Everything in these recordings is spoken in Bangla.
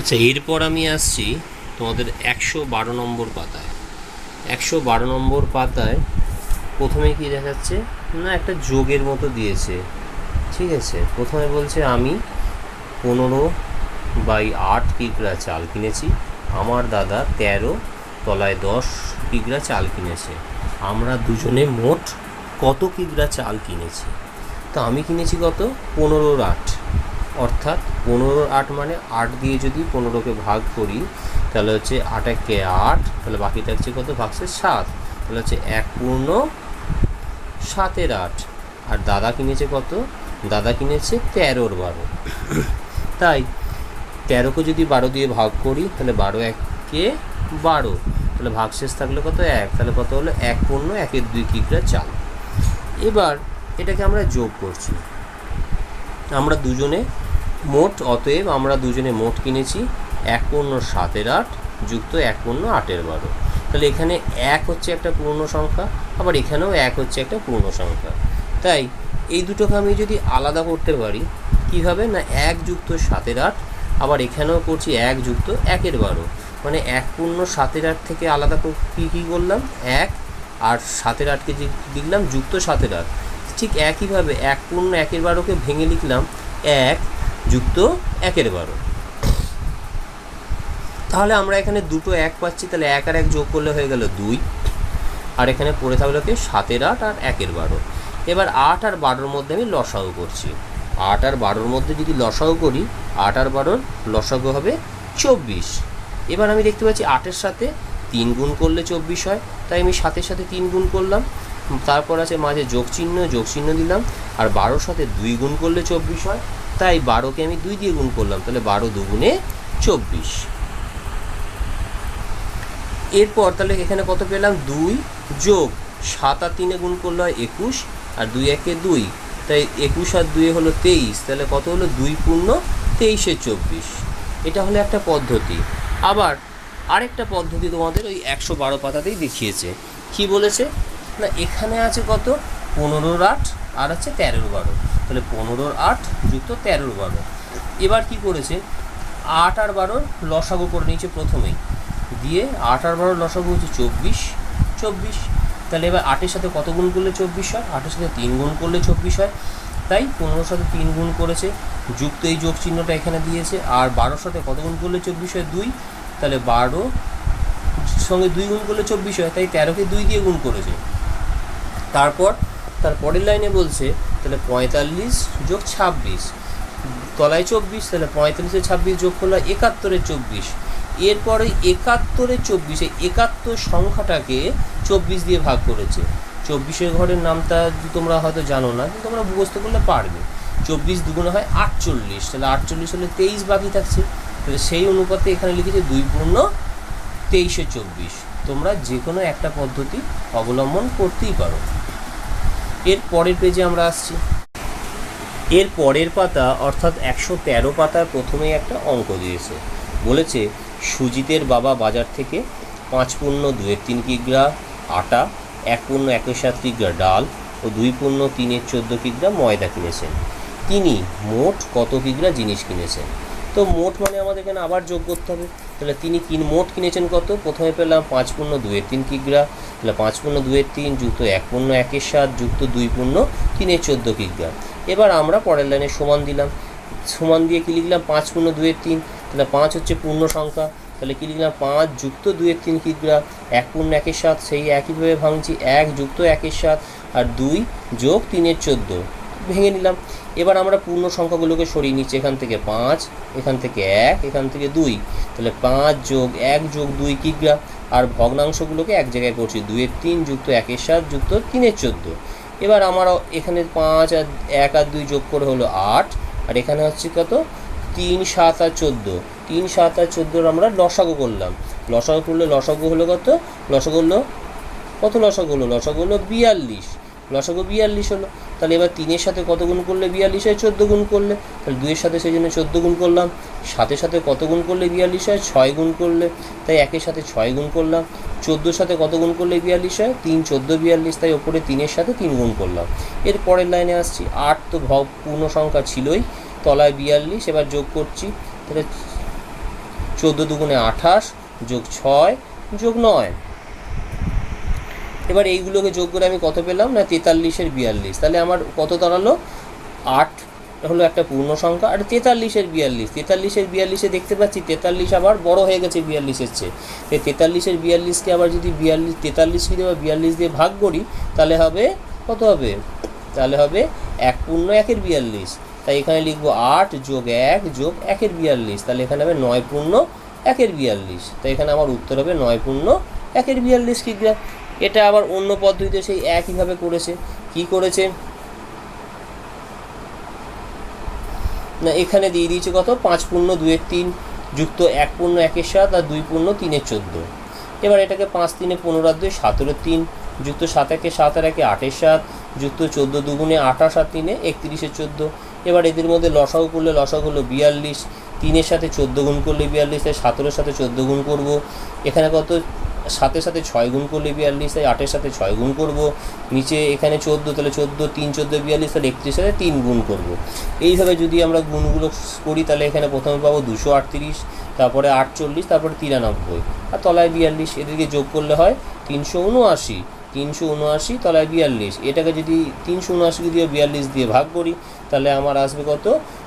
আচ্ছা এরপর আমি আসছি তোমাদের একশো বারো নম্বর পাতায়। একশো বারো নম্বর পাতায় প্রথমে কি দেখাচ্ছে? না, একটা যোগের মতো দিয়েছে। ঠিক আছে, প্রথমে বলছে, আমি পনেরো বাই আট কিগ্রা চাল কিনেছি। আমার দাদা তেরো তলায় দশ কিগ্রা চাল কিনেছে। আমরা দুজনে মোট কত কিগ্রা চাল কিনেছি? তো আমি কিনেছি কত? পনেরোর আট। অর্থাৎ পনেরোর আট মানে আট দিয়ে যদি পনেরোকে ভাগ করি, তাহলে হচ্ছে আট একে আট, তাহলে বাকি থাকছে কত? ভাগছে সাত। তাহলে হচ্ছে এক পূর্ণ সাতের আট। আর দাদা কিনেছে কত? দাদা কিনেছে তেরোর বারো। তাই তেরোকে যদি বারো দিয়ে ভাগ করি, তাহলে বারো একে বারো। তাহলে ভাগশেষ থাকলে কত? এক। তাহলে কত হলো? এক পূর্ণ একের দুই কিগ্রা চাল এবার এটাকে আমরা যোগ করছি। আমরা দুজনে মোট, অতএব আমরা দুজনে মোট কিনেছি এক পূর্ণ সাতের আট যুক্ত এক পূর্ণ আটের বারো। তাহলে এখানে এক হচ্ছে একটা পূর্ণ সংখ্যা, আবার এখানেও এক হচ্ছে একটা পূর্ণ সংখ্যা। তাই এই দুটোকে আমি যদি আলাদা করতে পারি কীভাবে না এক যুক্ত সাতের আট, আবার এখানেও করছি এক যুক্ত একের বারো। মানে এক পূর্ণ সাতের আট থেকে আলাদা কী কী করলাম? এক, আর সাতের আটকে লিখলাম যুক্ত সাতের আট। ঠিক একইভাবে এক পূর্ণ একের বারোকে ভেঙে লিখলাম এক যুক্ত একের বারো। তাহলে আমরা এখানে দুটো এক পাচ্ছি, তাহলে এক আর এক যোগ করলে হয়ে গেল দুই। আর এখানে পড়ে থাকল কি? সাতের আট আর একের বারো। এবার আট আর বারোর মধ্যে আমি লসাগু করছি। আট আর বারোর মধ্যে যদি লসাগু করি, আট আর বারোর লসাগু হবে চব্বিশ। এবার আমি দেখতে পাচ্ছি আটের সাথে তিন গুণ করলে চব্বিশ হয়, তাই আমি সাতের সাথে তিন গুণ করলাম। তারপর আছে মাঝে যোগ চিহ্ন যোগ চিহ্ন দিলাম। আর বারোর সাথে দুই গুণ করলে চব্বিশ হয় তাই বারোকে আমি দুই দিয়ে গুণ করলাম, তাহলে বারো দুগুণে চব্বিশ। এরপর তাহলে এখানে কত পেলাম? দুই যোগ সাত আর তিনে গুণ করলে হয় একুশ, আর দুই একে দুই। তাই একুশ আর দুয়ে হলো তেইশ, তাহলে কত হলো? দুই পূর্ণ তেইশে চব্বিশ। এটা হলো একটা পদ্ধতি। আবার আরেকটা পদ্ধতি তোমাদের ওই একশো বারো পাতাতেই দেখিয়েছে। কি বলেছে? না, এখানে আছে কত? পনেরোর আট, আর আছে তেরোর বারো। তাহলে পনেরোর আট যুক্ত তেরোর বারো। এবার কি করেছে? আট আর বারোর লসাগু করে নিয়েছে প্রথমেই। দিয়ে আট আর বারো লসাগু হচ্ছে চব্বিশ চব্বিশ। তাহলে এবার আটের সাথে কত গুণ করলে চব্বিশ হয়? আটের সাথে তিন গুণ করলে চব্বিশ হয়। তাই পনেরোর সাথে তিন গুণ করেছে, যুক্ত এই যোগ চিহ্নটা এখানে দিয়েছে। আর বারোর সাথে কত গুণ করলে চব্বিশ হয়? দুই। তাহলে বারো সঙ্গে দুই গুণ করলে চব্বিশ হয়, তাই তেরোকে দুই দিয়ে গুণ করেছে। তারপর, তার পরের লাইনে বলছে তাহলে পঁয়তাল্লিশ যোগ ছাব্বিশ। তলায় চব্বিশ, তাহলে পঁয়তাল্লিশে ছাব্বিশ যোগ করলে একাত্তরে চব্বিশ। এরপরে একাত্তরে চব্বিশ একাত্তর সংখ্যাটাকে চব্বিশ দিয়ে ভাগ করেছে। চব্বিশের ঘরের নামটা তোমরা হয়তো জানো না, কিন্তু তোমরা মুখস্থ করলে পারবে। চব্বিশ দুগুণে হয় আটচল্লিশ, তাহলে আটচল্লিশ হলে তেইশ বাকি থাকছে। তাহলে সেই অনুপাতে এখানে লিখেছে দুই পূর্ণ তেইশে চব্বিশ। তোমরা যে কোনো একটা পদ্ধতি অবলম্বন করতেই পারো। এর পরের পেজে আমরা আসছি। এর পরের পাতা অর্থাৎ একশো তেরো পাতার প্রথমেই একটা অঙ্ক দিয়েছে। বলেছে, সুজিতের বাবা বাজার থেকে পাঁচ পূর্ণ দুয়ের তিন কিগ্রা, আটা এক পূর্ণ একের সাত কিগ্রা ডাল ও দুই পূর্ণ তিনের চোদ্দ কিগ্রা ময়দা কিনেছেন। তিনি মোট কত কিগ্রা জিনিস কিনেছেন? তো মোট মানে আমাদের এখানে আবার যোগ করতে হবে। তাহলে তিনি কিন মোট কিনেছেন কত? প্রথমে পেলাম পাঁচ পূর্ণ দুয়ের তিন কিগ্রা, তাহলে পাঁচ পূর্ণ দুয়ের তিন যুক্ত এক পূর্ণ একের সাত যুক্ত দুই পূর্ণ তিনের চোদ্দ কিগ্রা। এবার আমরা পরের লাইনে সমান দিলাম। সমান দিয়ে কি লিখলাম? পাঁচ পূর্ণ দুয়ের তিন, তাহলে পাঁচ হচ্ছে পূর্ণ সংখ্যা, তাহলে কি লিখলাম? পাঁচ যুক্ত দুয়ের তিন কিগ্রা, এক পূর্ণ একের সাত, সেই একইভাবে ভাঙছি, এক যুক্ত একের সাত, আর দুই যোগ তিনের চোদ্দ। ভেঙে নিলাম। এবার আমরা পূর্ণ সংখ্যাগুলোকে সরিয়ে নিচ্ছি। এখান থেকে পাঁচ, এখান থেকে এক, এখান থেকে দুই। তাহলে পাঁচ যোগ এক যোগ দুই কিগ্রা আর ভগ্নাংশগুলোকে এক জায়গায় করছি দুইয়ের তিন যুক্ত একের সাত যুক্ত তিনের চোদ্দ। এবার আমার এখানে পাঁচ আর এক আর দুই যোগ করে হলো আট। আর এখানে হচ্ছে কত? তিন, সাত আর চোদ্দ। তিন, সাত আর চোদ্দোর আমরা লসাগু করলাম। লসাগু করলে লসাগু হলো কত? লসাগু হলো, কত লসাগু হলো? লসাগু হলো বিয়াল্লিশ। লসাগু বিয়াল্লিশ হলো। তাহলে এবার তিনের সাথে কত গুণ করলে বিয়াল্লিশ হয়? চোদ্দ গুণ করলে। তাহলে দুইয়ের সাথে সেই জন্য চোদ্দ গুণ করলাম। সাথে সাথে কত গুণ করলে বিয়াল্লিশ হয়? ছয় গুণ করলে। তাই একের সাথে ছয় গুণ করলাম। চোদ্দোর সাথে কত গুণ করলে বিয়াল্লিশ হয়? তিন, চোদ্দ, বিয়াল্লিশ। তাই ওপরে তিনের সাথে তিন গুণ করলাম। এর পরের লাইনে আসছি। আট তো ভগ পূর্ণ সংখ্যা ছিলই। তলায় বিয়াল্লিশ, এবার যোগ করছি। তাহলে চোদ্দ দুগুণে আঠাশ, যোগ ছয়, যোগ নয়। এবার এইগুলোকে যোগ করে আমি কত পেলাম? না, তেতাল্লিশের বিয়াল্লিশ। তাহলে আমার কত দাঁড়াল? আট। হলো একটা পূর্ণ সংখ্যা। আর তেতাল্লিশের বিয়াল্লিশ। তেতাল্লিশের বিয়াল্লিশে দেখতে পাচ্ছি, তেতাল্লিশ আবার বড় হয়ে গেছে বিয়াল্লিশের চেয়ে। তো তেতাল্লিশের বিয়াল্লিশকে আবার যদি বিয়াল্লিশ তেতাল্লিশকে যদি বা বিয়াল্লিশ দিয়ে ভাগ করি, তাহলে হবে, কত হবে? তাহলে হবে এক পূর্ণ একের বিয়াল্লিশ। তাই এখানে লিখব আট যোগ এক যোগ একের বিয়াল্লিশ। তাহলে এখানে হবে নয় পূর্ণ একের বিয়াল্লিশ। তাই এখানে আমার উত্তর হবে নয় পূর্ণ একের বিয়াল্লিশ কিগ্রা এটা আবার অন্য পদ্ধতিতে সেই একইভাবে করেছে। কি করেছে? না, এখানে দিয়ে দিয়েছে কত? পাঁচ পূর্ণ দুয়ের তিন যুক্ত এক পূর্ণ একের সাত আর দুই পূর্ণ তিনের চোদ্দ। এবার এটাকে পাঁচ তিনে পনেরো আর দুই, সতেরো তিন যুক্ত সাত একে সাত আর একে আটের সাত যুক্ত চোদ্দ দুগুণে আঠাশ আর তিনে একত্রিশের চোদ্দ। এবার এদের মধ্যে লসাও করলে লসাও হলো বিয়াল্লিশ। তিনের সাথে চোদ্দ গুণ করলে বিয়াল্লিশ, তাই সতেরোর সাথে চোদ্দ গুণ করব। এখানে কত? সাতের সাথে ছয় গুণ করলে বিয়াল্লিশ, তাই আটের সাথে ছয় গুণ করব। নিচে এখানে চোদ্দ, তাহলে চোদ্দ, তিন, চোদ্দ, বিয়াল্লিশ, তাহলে একত্রিশ সাথে তিন গুণ করব। এইভাবে যদি আমরা গুণগুলো করি, তাহলে এখানে প্রথমে পাবো দুশো আটত্রিশ, তারপরে আটচল্লিশ, তারপরে তিরানব্বই। আর তলায় বিয়াল্লিশ, এদেরকে যোগ করলে হয় তিনশো উনআশি। তিনশো উনআশি, তলায় বিয়াল্লিশ। এটাকে যদি তিনশো উনআশি দিয়ে বিয়াল্লিশ দিয়ে ভাগ করি, তাহলে আমার আসবে কত?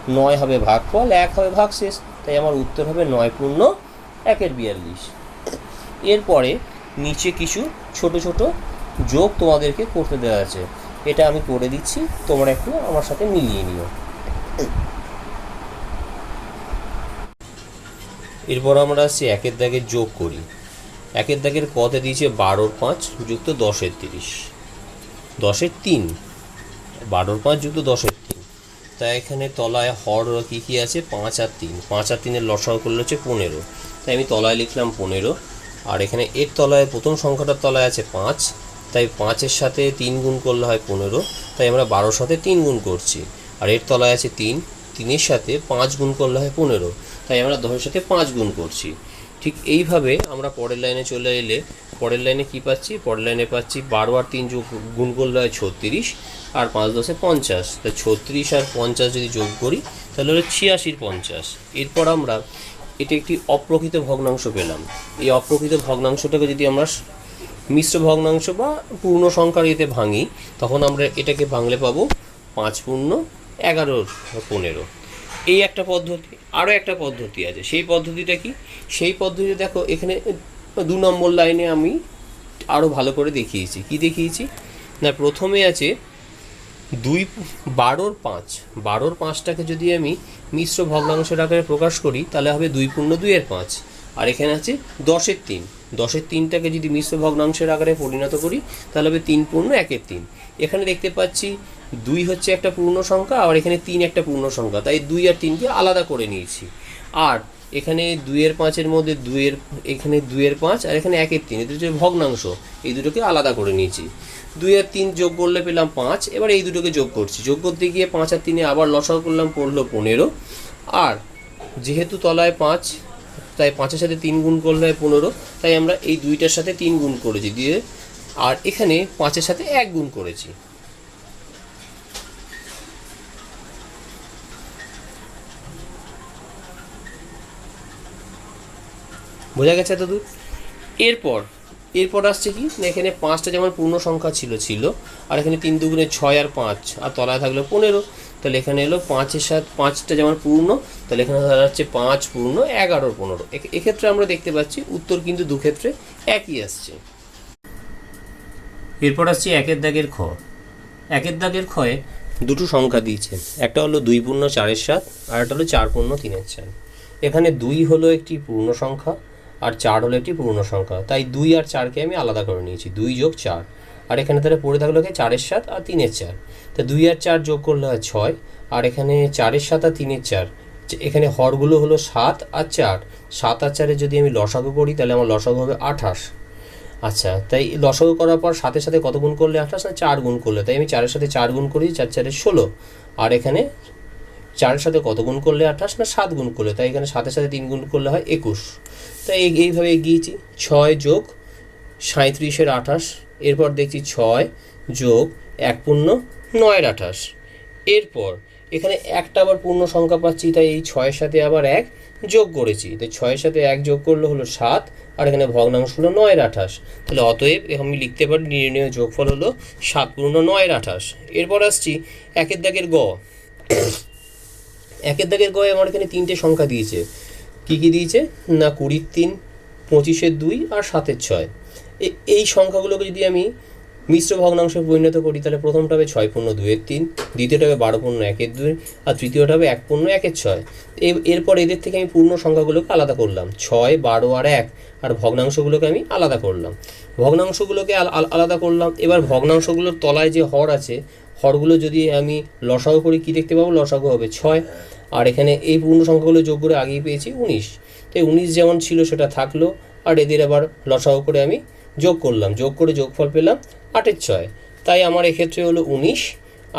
নয় হবে ভাগফল, এক হবে ভাগ শেষ তাই আমার উত্তর হবে নয় পূর্ণ একের বিয়াল্লিশ। এরপরে নিচে কিছু ছোট ছোট যোগ তোমাদেরকে করতে দেওয়া আছে। এটা আমি করে দিচ্ছি, তোমরা একটু আমার সাথে মিলিয়ে নিও। এরপর আমরা আসছি একের দাগের যোগ করি। একের দাগের কতে দিয়েছে বারোর পাঁচ যুক্ত দশের তিরিশ। দশের তিন। বারোর পাঁচ যুক্ত দশের তিন। তাই এখানে তলায় হর কী কী আছে? পাঁচ আর তিন। পাঁচ আর তিনের লসাও করলে হচ্ছে পনেরো। তাই আমি তলায় লিখলাম পনেরো। আর এখানে এর তলায়, প্রথম সংখ্যাটার তলায় আছে পাঁচ, তাই পাঁচের সাথে তিন গুণ করলে হয় পনেরো, তাই আমরা বারোর সাথে তিন গুণ করছি। আর এর তলায় আছে তিন, তিনের সাথে পাঁচ গুণ করলে হয় পনেরো, তাই আমরা দশের সাথে পাঁচ গুণ করছি। ঠিক এইভাবে আমরা পরের লাইনে চলে এলে পরের লাইনে কি পাচ্ছি? পরের লাইনে পাচ্ছি বারো আর তিন যোগ, গুণ করলে হয় ছত্রিশ, আর পাঁচ দশে পঞ্চাশ, তাই ছত্রিশ আর পঞ্চাশ যদি যোগ করি, তাহলে হলো ছিয়াশির পঞ্চাশ। এরপর আমরা এটা একটি অপ্রকৃত ভগ্নাংশ পেলাম। এই অপ্রকৃত ভগ্নাংশটাকে যদি আমরা মিশ্র ভগ্নাংশ বা পূর্ণ সংখ্যার ইয়েতে ভাঙি, তখন আমরা এটাকে ভাঙলে পাবো পাঁচ পূর্ণ এগারো পনেরো। এই একটা পদ্ধতি, আরও একটা পদ্ধতি আছে। সেই পদ্ধতিটা কি? সেই পদ্ধতি দেখো, এখানে দু নম্বর লাইনে আমি আরও ভালো করে দেখিয়েছি। কি দেখিয়েছি? না, প্রথমে আছে দুই বারোর পাঁচ। বারোর পাঁচটাকে যদি আমি মিশ্র ভগ্নাংশের আকারে প্রকাশ করি, তাহলে হবে দুই পূর্ণ দুইয়ের পাঁচ। আর এখানে আছে দশের তিন। দশের তিনটাকে যদি মিশ্র ভগ্নাংশের আকারে পরিণত করি, তাহলে হবে তিন পূর্ণ একের তিন। এখানে দেখতে পাচ্ছি দুই হচ্ছে একটা পূর্ণ সংখ্যা আর এখানে তিন একটা পূর্ণ সংখ্যা। তাই দুই আর তিনকে আলাদা করে নিয়েছি। আর এখানে দুইয়ের পাঁচের মধ্যে দুইয়ের, এখানে দুইয়ের পাঁচ, আর এখানে একের তিন। এদের হচ্ছে ভগ্নাংশ, এই দুটোকে আলাদা করে নিয়েছি। দুই আর তিন যোগ করলে পেলাম পাঁচ। এবার এই দুটোকে যোগ করছি। যোগ করতে গিয়ে পাঁচ আর তিনে আবার লসাও করলাম পড়ল পনেরো। আর যেহেতু তলায় পাঁচ, তাই পাঁচের সাথে তিন গুণ করলে হয় পনেরো। তাই আমরা এই দুইটার সাথে তিন গুণ করেছি দিয়ে, আর এখানে পাঁচের সাথে এক গুণ করেছি। বোঝা গেছে এত দূর এরপর এরপর আসছে কি? এখানে পাঁচটা যেমন পূর্ণ সংখ্যা ছিল ছিল, আর এখানে তিন দুগুণে ছয় আর পাঁচ, আর তলায় থাকল পনেরো। তাহলে এখানে এলো পাঁচের সাথে, পাঁচটা যেমন পূর্ণ, তাহলে এখানে যাচ্ছে পাঁচ পূর্ণ এগারোর পনেরো। এক্ষেত্রে আমরা দেখতে পাচ্ছি উত্তর কিন্তু দু ক্ষেত্রে একই আসছে। এরপর আসছে একের দাগের খ। একের দাগের ক্ষয়ে দুটো সংখ্যা দিয়েছে। একটা হলো দুই পূর্ণ চারের সাত, আর একটা হলো চার পূর্ণ তিনের চার। এখানে দুই হলো একটি পূর্ণ সংখ্যা আর চার হলো একটি পূর্ণ সংখ্যা। তাই দুই আর চারকে আমি আলাদা করে নিয়েছি। দুই যোগ চার। আর এখানে তাহলে পড়ে থাকল কি? চারের সাত আর তিনের চার। তা দুই আর চার যোগ করলে হয় ছয়। আর এখানে চারের সাত আর তিনের চার। এখানে হরগুলো হলো সাত আর চার। সাত আর চারে যদি আমি লসাগু করি, তাহলে আমার লসাগু হবে আঠাশ। আচ্ছা তাই লসাগু করার পর সাথে সাথে কত গুণ করলে আঠাশ? না চার গুণ করলে। তাই আমি চারের সাথে চার গুণ করি, চার চারে ষোলো। আর এখানে চারের সাথে কত গুণ করলে আঠাশ না সাত গুণ করলে? তাই এখানে সাতের সাথে তিন গুণ করলে হয় একুশ। তাই এই- এইভাবে এগিয়েছি। ছয় যোগ সাঁত্রিশের আঠাশ, এরপর দেখছি ছয় যোগ এক পূর্ণ নয়ের আঠাশ। এরপর এখানে একটা আবার পূর্ণ সংখ্যা পাচ্ছি, তাই এই ছয়ের সাথে আবার এক যোগ করেছি। তো ছয়ের সাথে এক যোগ করলে হলো সাত, আর এখানে ভগ্নাংশ হলো নয়ের আঠাশ। তাহলে অতএব আমি লিখতে পারি নির্ণয় যোগফল হলো সাত পূর্ণ নয়ের আঠাশ। এরপর আসছি একের দাগের গ। একের দাগের গয়ে আমার এখানে তিনটে সংখ্যা দিয়েছে। কি কি দিয়েছে? না কুড়ির তিন, পঁচিশের দুই আর সাতের ছয়। এই সংখ্যাগুলোকে যদি আমি মিশ্র ভগ্নাংশে পরিণত করি, তাহলে প্রথমটা হবে ছয় পূর্ণ দুইয়ের তিন, দ্বিতীয়টা হবে বারো পূর্ণ একের দুই, আর তৃতীয়টা হবে এক পূর্ণ একের ছয়। এরপর এদের থেকে আমি পূর্ণ সংখ্যাগুলোকে আলাদা করলাম। ছয়, বারো আর এক, আর ভগ্নাংশগুলোকে আমি আলাদা করলাম। ভগ্নাংশগুলোকে আল- আল- আলাদা করলাম। এবার ভগ্নাংশগুলোর তলায় যে হর আছে হরগুলো যদি আমি লসাগু করি, কী দেখতে পাবো? লসাগু হবে ছয়। আর এখানে এই পূর্ণ সংখ্যাগুলো যোগ করে আগেই পেয়েছি উনিশ। তো উনিশ যেমন ছিল, সেটা থাকল। আর এদের আবার লসাগু করে আমি যোগ করলাম। যোগ করে যোগফল পেলাম আটের ছয়। তাই আমার এক্ষেত্রে হলো উনিশ,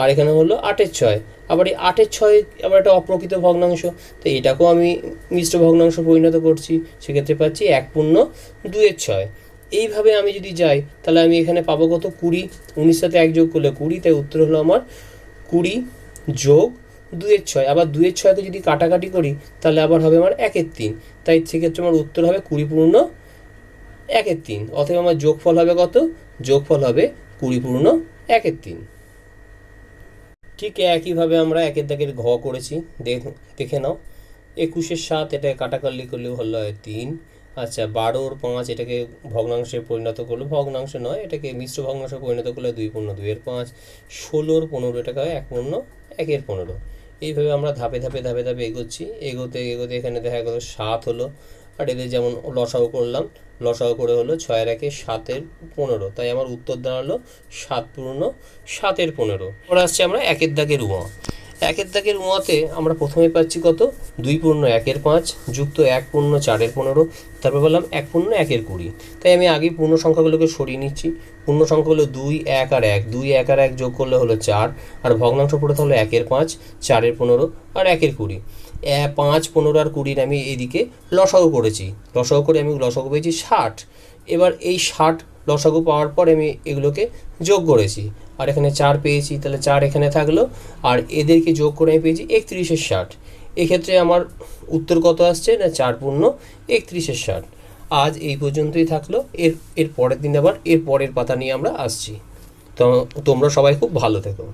আর এখানে হলো আটের ছয়। আবার এই আটের ছয় আবার একটা অপ্রকৃত ভগ্নাংশ। তো এটাকেও আমি মিশ্র ভগ্নাংশ পরিণত করছি। সেক্ষেত্রে পাচ্ছি এক পূর্ণ দুয়ের ছয়। এইভাবে আমি যদি যাই, তাহলে আমি এখানে পাবো কত? কুড়ি। উনিশ সাথে এক যোগ করলে কুড়ি, তাই উত্তর হলো আমার কুড়ি যোগ দুয়ের ছয়। আবার দুয়ের ছয়কে যদি কাটাকাটি করি, তাহলে আবার হবে আমার একের তিন। তাই সেক্ষেত্রে আমার উত্তর হবে কুড়ি পূর্ণ একের তিন। অতএব আমার যোগফল হবে কত? যোগফল হবে কুড়ি পূর্ণ একের তিন। ঠিক একইভাবে আমরা একের দাগের ঘ করেছি। দেখ- দেখে নাও। একুশের সাত, এটা কাটাকাটি করলে হলো তিন। আচ্ছা বারোর পাঁচ এটাকে ভগ্নাংশে পরিণত করল। ভগ্নাংশ নয়, এটাকে মিশ্র ভগ্নাংশে পরিণত করলে দুই পূর্ণ দুইয়ের পাঁচ। ষোলোর পনেরো, এটাকে হয় এক পূর্ণ একের পনেরো। এইভাবে আমরা ধাপে ধাপে ধাপে ধাপে এগোচ্ছি। এগোতে এগোতে এখানে দেখা গেলো সাত হলো। আর এদের যেমন লসাও করলাম লসাও করে হলো ছয়ের একে সাতের পনেরো। তাই আমার উত্তর দাঁড়াল সাত পূর্ণ সাতের পনেরো। পরে আসছে আমরা একের দাগের উমা। একের দাগের উমাতে আমরা প্রথমে পাচ্ছি কত? দুই পূর্ণ একের পাঁচ, যুক্ত এক পূর্ণ চারের পনেরো। তারপর বললাম এক পূর্ণ একের কুড়ি। তাই আমি আগেই পূর্ণ সংখ্যাগুলোকে সরিয়ে নিচ্ছি। পূর্ণ সংখ্যা হলো দুই, এক আর এক। দুই, এক আর এক যোগ করলে হলো চার। আর ভগ্নাংশ পড়ে হলো একের পাঁচ, চারের পনেরো আর একের কুড়ি। পাঁচ, পনেরো আর কুড়ির আমি এদিকে লসাগু করেছি। লসাগু করে আমি লসাগু পেয়েছি ষাট। এবার এই ষাট লসাগু পাওয়ার পর আমি এগুলোকে যোগ করেছি। আর এখানে চার পেয়েছি, তাহলে চার এখানে থাকল। আর এদেরকে যোগ করে আমি পেয়েছি একত্রিশের ষাট। এক্ষেত্রে আমার উত্তর কত আসছে না চার পূর্ণ, একত্রিশের ষাট। আজ এই পর্যন্তই থাকল। এর এর পরের দিন আবার, এর পরের পাতা নিয়ে আমরা আসছি। তো তোমরা সবাই খুব ভালো থেকো।